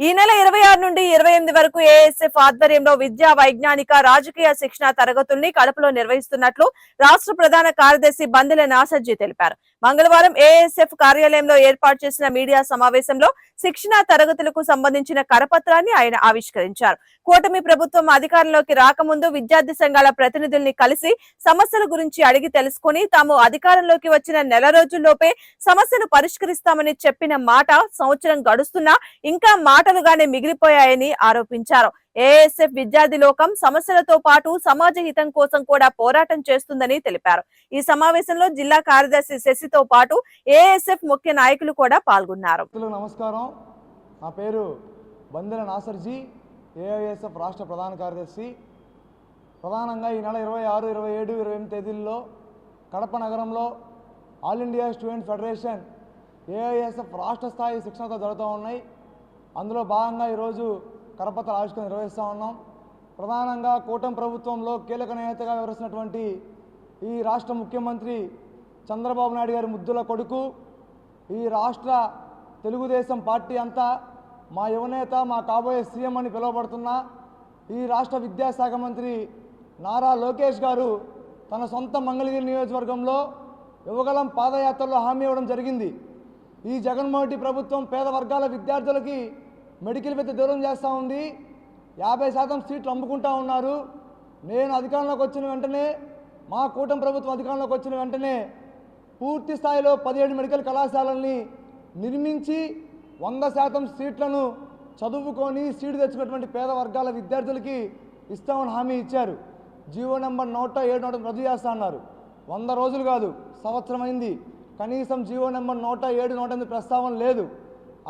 ఈ నెల ఇరవై ఆరు నుండి ఇరవై ఎనిమిది వరకు ఏఎస్ఎఫ్ ఆధ్వర్యంలో విద్యా వైజ్ఞానిక రాజకీయ శిక్షణ తరగతుల్ని కడపలో నిర్వహిస్తున్నట్లు రాష్ట్ర ప్రధాన కార్యదర్శి బందెల నాసర్జీ తెలిపారు. మంగళవారం ఏఎస్ఎఫ్ కార్యాలయంలో ఏర్పాటు చేసిన మీడియా సమావేశంలో శిక్షణ తరగతులకు సంబంధించిన కరపత్రాన్ని ఆయన ఆవిష్కరించారు. కూటమి ప్రభుత్వం అధికారంలోకి రాకముందు విద్యార్థి సంఘాల ప్రతినిధుల్ని కలిసి సమస్యల గురించి అడిగి తెలుసుకుని తాము అధికారంలోకి వచ్చిన నెల రోజుల్లోపే సమస్యను పరిష్కరిస్తామని చెప్పిన మాట సంవత్సరం గడుస్తున్నా ఇంకా మాటలుగానే మిగిలిపోయాయని ఆరోపించారు. ఏఎస్ఎఫ్ విద్యార్థి లోకం సమస్యలతో పాటు సమాజ హితం కోసం కూడా పోరాటం చేస్తుందని తెలిపారు. ఈ సమావేశంలో జిల్లా కార్యదర్శి శశితో పాటు ఏఎస్ఎఫ్ ముఖ్య నాయకులు కూడా పాల్గొన్నారు. నమస్కారం. నా పేరు బందెల నాసర్జీ ఏఐఎస్ఎఫ్ రాష్ట్ర ప్రధాన కార్యదర్శి. ప్రధానంగా ఈ నెల ఇరవై ఆరు ఇరవై ఏడు ఇరవై ఎనిమిది తేదీల్లో కడప నగరంలో all India student federation AISF రాష్ట్ర స్థాయి శిక్షణతో జరుగుతూ ఉన్నాయి. అందులో భాగంగా ఈరోజు కరపత్ర ఆవిష్కరణ నిర్వహిస్తూ ఉన్నాం. ప్రధానంగా కూటమి ప్రభుత్వంలో కీలక నేతగా వివరిస్తున్నటువంటి ఈ రాష్ట్ర ముఖ్యమంత్రి చంద్రబాబు నాయుడు గారి ముద్దుల కొడుకు ఈ రాష్ట్ర తెలుగుదేశం పార్టీ అంతా మా యువనేత మా కాబోయే సీఎం అని పిలువబడుతున్న ఈ రాష్ట్ర విద్యాశాఖ మంత్రి నారా లోకేష్ గారు తన సొంత మంగళగిరి నియోజకవర్గంలో యువగలం పాదయాత్రలో హామీ ఇవ్వడం జరిగింది. ఈ జగన్మోహన్ రెడ్డి ప్రభుత్వం పేద వర్గాల విద్యార్థులకి మెడికల్ విద్య దూరం చేస్తూ ఉంది. యాభై శాతం సీట్లు అమ్ముకుంటా ఉన్నారు. నేను అధికారంలోకి వచ్చిన వెంటనే మా కూటమి ప్రభుత్వం అధికారంలోకి వచ్చిన వెంటనే పూర్తి స్థాయిలో పదిహేడు మెడికల్ కళాశాలల్ని నిర్మించి వంద శాతం సీట్లను చదువుకొని సీటు తెచ్చుకున్నటువంటి పేద వర్గాల విద్యార్థులకి ఇస్తామని హామీ ఇచ్చారు. జీవో నెంబర్ నూట ఏడు నూట రద్దు చేస్తా అన్నారు. వంద రోజులు కాదు సంవత్సరం అయింది. కనీసం జీవో నెంబర్ నూట ఏడు నూట ఎనిమిది ప్రస్తావన లేదు.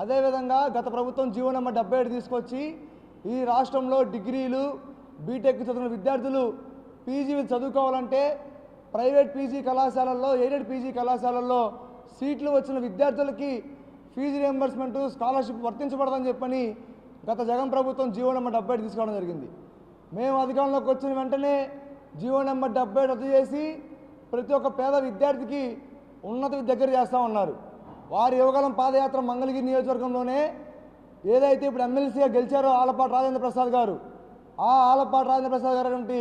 అదేవిధంగా గత ప్రభుత్వం జీవో నెంబర్ డెబ్బై ఏడు తీసుకొచ్చి ఈ రాష్ట్రంలో డిగ్రీలు బీటెక్ చదివిన విద్యార్థులు పీజీలు చదువుకోవాలంటే ప్రైవేట్ పీజీ కళాశాలల్లో ఎయిడెడ్ పీజీ కళాశాలల్లో సీట్లు వచ్చిన విద్యార్థులకి ఫీజు రియంబర్స్మెంట్ స్కాలర్షిప్ వర్తించబడదని చెప్పని గత జగన్ ప్రభుత్వం జీవో నెంబర్ డెబ్బై ఏడు తీసుకోవడం జరిగింది. మేము అధికారంలోకి వచ్చిన వెంటనే జీవో నెంబర్ డెబ్బై రద్దు చేసి ప్రతి ఒక్క పేద విద్యార్థికి ఉన్నత దగ్గర చేస్తూ ఉన్నారు. వారి యువగలం పాదయాత్ర మంగళగిరి నియోజకవర్గంలోనే ఏదైతే ఇప్పుడు ఎమ్మెల్సీగా గెలిచారో ఆలపాటి రాజేంద్ర ప్రసాద్ గారు ఆ ఆలపాటి రాజేంద్ర ప్రసాద్ గారు అటువంటి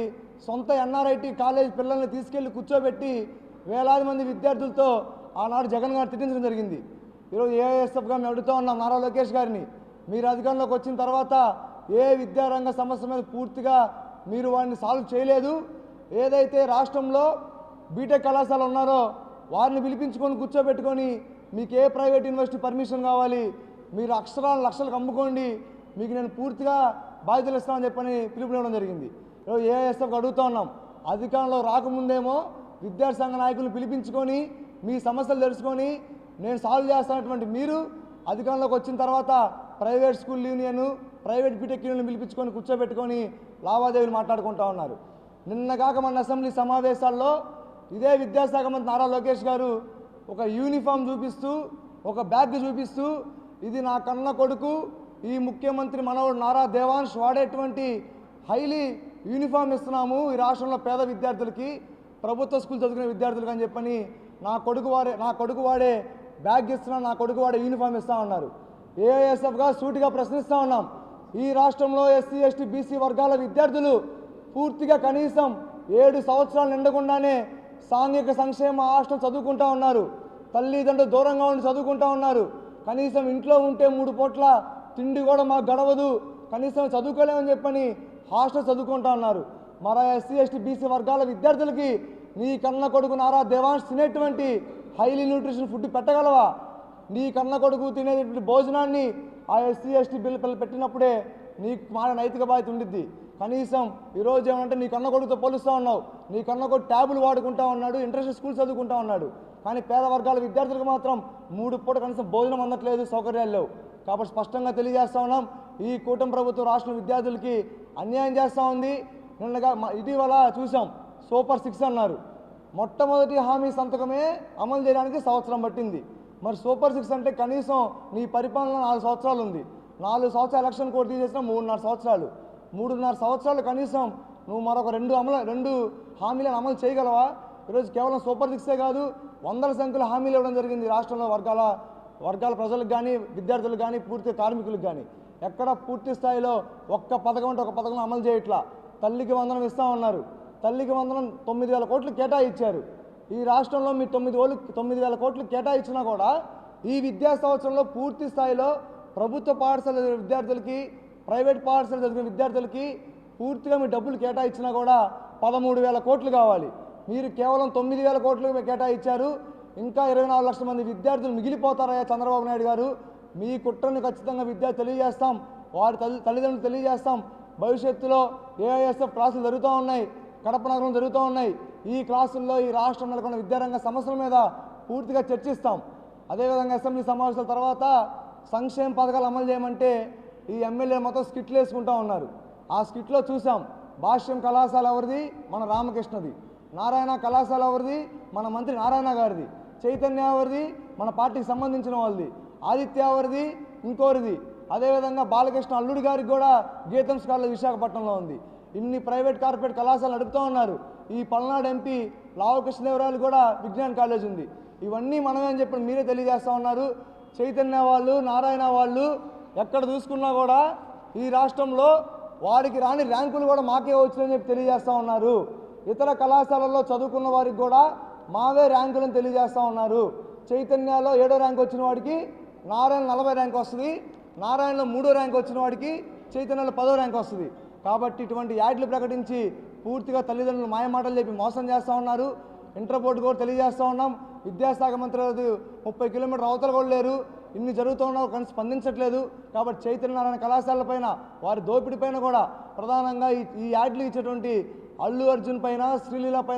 సొంత ఎన్ఆర్ఐటి కాలేజ్ పిల్లల్ని తీసుకెళ్ళి కూర్చోబెట్టి వేలాది మంది విద్యార్థులతో ఆనాడు జగన్ గారు తిట్టించడం జరిగింది. ఈరోజు ఏఎస్ఎఫ్గా మేము అడుగుతూ ఉన్నాం నారా లోకేష్ గారిని. మీరు అధికారంలోకి వచ్చిన తర్వాత ఏ విద్యారంగ సమస్య మీద పూర్తిగా మీరు వాడిని సాల్వ్ చేయలేదు. ఏదైతే రాష్ట్రంలో బీటెక్ కళాశాల ఉన్నారో వారిని పిలిపించుకొని కూర్చోబెట్టుకొని మీకు ఏ ప్రైవేట్ యూనివర్సిటీ పర్మిషన్ కావాలి మీరు అక్షరాలు లక్షలకు అమ్ముకోండి మీకు నేను పూర్తిగా బాధ్యతలు ఇస్తామని చెప్పని పిలుపునివ్వడం జరిగింది. ఈరోజు ఏఎస్ఎఫ్ అడుగుతూ ఉన్నాం. అధికారంలో రాకముందేమో విద్యార్థి సంఘ నాయకులు పిలిపించుకొని మీ సమస్యలు తెలుసుకొని నేను సాల్వ్ చేస్తున్నటువంటి మీరు అధికారంలోకి వచ్చిన తర్వాత private school union private BTech union పిలిపించుకొని కూర్చోబెట్టుకొని లావాదేవీలు మాట్లాడుకుంటా ఉన్నారు. నిన్న కాక మన అసెంబ్లీ సమావేశాల్లో ఇదే విద్యాశాఖ మంత్రి నారా లోకేష్ గారు ఒక యూనిఫామ్ చూపిస్తూ ఒక బ్యాగ్ చూపిస్తూ ఇది నా కన్న కొడుకు ఈ ముఖ్యమంత్రి మనవడు నారా దేవాన్ష్ వాడేటువంటి హైలీ యూనిఫామ్ ఇస్తున్నాము ఈ రాష్ట్రంలో పేద విద్యార్థులకి ప్రభుత్వ స్కూల్ చదువుకునే విద్యార్థులకు అని చెప్పని నా కొడుకు వాడే నా కొడుకు వాడే బ్యాగ్ ఇస్తున్నా నా కొడుకు వాడే యూనిఫామ్ ఇస్తా ఉన్నారు. ఏఎస్ఎఫ్గా సూటిగా ప్రశ్నిస్తూ ఉన్నాం. ఈ రాష్ట్రంలో ఎస్సీ ఎస్టీ బీసీ వర్గాల విద్యార్థులు పూర్తిగా కనీసం ఏడు సంవత్సరాలు నిండకుండానే సాంఘిక సంక్షేమ హాస్టల్ చదువుకుంటా ఉన్నారు. తల్లిదండ్రులు దూరంగా ఉండి చదువుకుంటా ఉన్నారు. కనీసం ఇంట్లో ఉంటే మూడు పూట్ల తిండి కూడా మాకు గడవదు. కనీసం చదువుకోలేమని చెప్పని హాస్టల్ చదువుకుంటా ఉన్నారు. మరో ఎస్సీ ఎస్టీ బీసీ వర్గాల విద్యార్థులకి నీ కన్న కొడుకు నారా దేవాన్స్ తినేటువంటి హైలీ న్యూట్రిషన్ ఫుడ్ పెట్టగలవా? నీ కన్న కొడుకు తినేటువంటి భోజనాన్ని ఆ ఎస్సీ ఎస్టీ బిల్లు పిల్లలు పెట్టినప్పుడే నీకు మాన నైతిక బాధ్యత ఉండిద్ది. కనీసం ఈరోజు ఏమంటే నీ కన్న కొడుకుతో పోలుస్తూ ఉన్నావు నీ కన్న కొడుకు ట్యాబులు వాడుకుంటా ఉన్నాడు ఇంటర్నేషనల్ స్కూల్ చదువుకుంటా ఉన్నాడు. కానీ పేద వర్గాల విద్యార్థులకు మాత్రం మూడు పూట కనీసం భోజనం అందట్లేదు సౌకర్యాలు లేవు. కాబట్టి స్పష్టంగా తెలియజేస్తా ఉన్నాం ఈ కూటమి ప్రభుత్వం రాష్ట్ర విద్యార్థులకి అన్యాయం చేస్తూ ఉంది. నిన్నగా ఇటీవల చూసాం సూపర్ సిక్స్ అన్నారు. మొట్టమొదటి హామీ సంతకమే అమలు చేయడానికి సంవత్సరం పట్టింది. మరి సూపర్ సిక్స్ అంటే కనీసం నీ పరిపాలన నాలుగు సంవత్సరాలు ఉంది. నాలుగు సంవత్సరాలు ఎలక్షన్ కోడ్ తీసేసిన మూడున్నర సంవత్సరాలు. మూడున్నర సంవత్సరాలు కనీసం నువ్వు మరొక రెండు అమలు రెండు హామీలను అమలు చేయగలవా? ఈరోజు కేవలం సూపర్ సిక్సే కాదు వందల సంఖ్యలో హామీలు ఇవ్వడం జరిగింది రాష్ట్రంలో వర్గాల వర్గాల ప్రజలకు కానీ విద్యార్థులకు కానీ పూర్తి కార్మికులకు కానీ ఎక్కడ పూర్తి స్థాయిలో ఒక్క పథకం అంటే ఒక పథకం అమలు చేయట్లా? తల్లికి వందనం ఇస్తా ఉన్నారు. తల్లికి వందనం తొమ్మిది వేల కోట్లు కేటాయించారు. ఈ రాష్ట్రంలో మీరు తొమ్మిది వేలు తొమ్మిది వేల కోట్లు కేటాయించినా కూడా ఈ విద్యా సంవత్సరంలో పూర్తి స్థాయిలో ప్రభుత్వ పాఠశాల విద్యార్థులకి ప్రైవేట్ పాఠశాల చదివిన విద్యార్థులకి పూర్తిగా మీ డబ్బులు కేటాయించినా కూడా పదమూడు వేల కోట్లు కావాలి. మీరు కేవలం తొమ్మిది వేల కోట్లు కేటాయించారు. ఇంకా ఇరవై నాలుగు లక్షల మంది విద్యార్థులు మిగిలిపోతారయ్యా చంద్రబాబు నాయుడు గారు. మీ కుట్రను ఖచ్చితంగా విద్య తెలియజేస్తాం. వారి తల్లి తల్లిదండ్రులు తెలియజేస్తాం. భవిష్యత్తులో ఏఐఎస్ఎఫ్ క్లాసులు జరుగుతూ ఉన్నాయి. కడప నగరం జరుగుతూ ఉన్నాయి. ఈ క్లాసుల్లో ఈ రాష్ట్రం నెలకొన్న విద్యారంగ సమస్యల మీద పూర్తిగా చర్చిస్తాం. అదేవిధంగా అసెంబ్లీ సమావేశాల తర్వాత సంక్షేమ పథకాలు అమలు చేయమంటే ఈ ఎమ్మెల్యే మొత్తం స్కిట్లు వేసుకుంటూ ఉన్నారు. ఆ స్కిట్లో చూసాం. భాష్యం కళాశాల ఎవరిది? మన రామకృష్ణది. నారాయణ కళాశాల ఎవరిది? మన మంత్రి నారాయణ గారిది. చైతన్య ఎవరిది? మన పార్టీకి సంబంధించిన వాళ్ళది. ఆదిత్య ఎవరిది? ఇంకోరిది. అదేవిధంగా బాలకృష్ణ అల్లుడి గారికి కూడా గీతం కాలేజ్ విశాఖపట్నంలో ఉంది. ఇన్ని ప్రైవేట్ కార్పొరేట్ కళాశాలలు నడుపుతూ ఉన్నారు. ఈ పల్నాడు ఎంపీ లావకృష్ణదేవరాయలు కూడా విజ్ఞాన్ కాలేజ్ ఉంది. ఇవన్నీ మనమే అని చెప్పి మీరే తెలియజేస్తూ ఉన్నారు. చైతన్య వాళ్ళు నారాయణ వాళ్ళు ఎక్కడ చూసుకున్నా కూడా ఈ రాష్ట్రంలో వారికి రాని ర్యాంకులు కూడా మాకే వచ్చినాయని చెప్పి తెలియజేస్తూ ఉన్నారు. ఇతర కళాశాలల్లో చదువుకున్న వారికి కూడా మావే ర్యాంకులను తెలియజేస్తూ ఉన్నారు. చైతన్యలో ఏడో ర్యాంక్ వచ్చిన వాడికి నారాయణ నలభై ర్యాంక్ వస్తుంది. నారాయణలో మూడో ర్యాంక్ వచ్చిన వాడికి చైతన్యలో పదో ర్యాంక్ వస్తుంది. కాబట్టి ఇటువంటి యాడ్లు ప్రకటించి పూర్తిగా తల్లిదండ్రులు మాయమాటలు చెప్పి మోసం చేస్తూ ఉన్నారు. ఇంటర్ బోర్డు కూడా తెలియజేస్తూ ఉన్నాం. విద్యాశాఖ మంత్రి ముప్పై కిలోమీటర్ అవతల కూడా లేరు. ఇన్ని జరుగుతున్నా కానీ స్పందించట్లేదు. కాబట్టి చైతన్య నారాయణ కళాశాలల పైన వారి దోపిడీ పైన కూడా ప్రధానంగా ఈ ఈ యాడ్లు ఇచ్చేటువంటి అల్లు అర్జున్ పైన శ్రీలీల పైన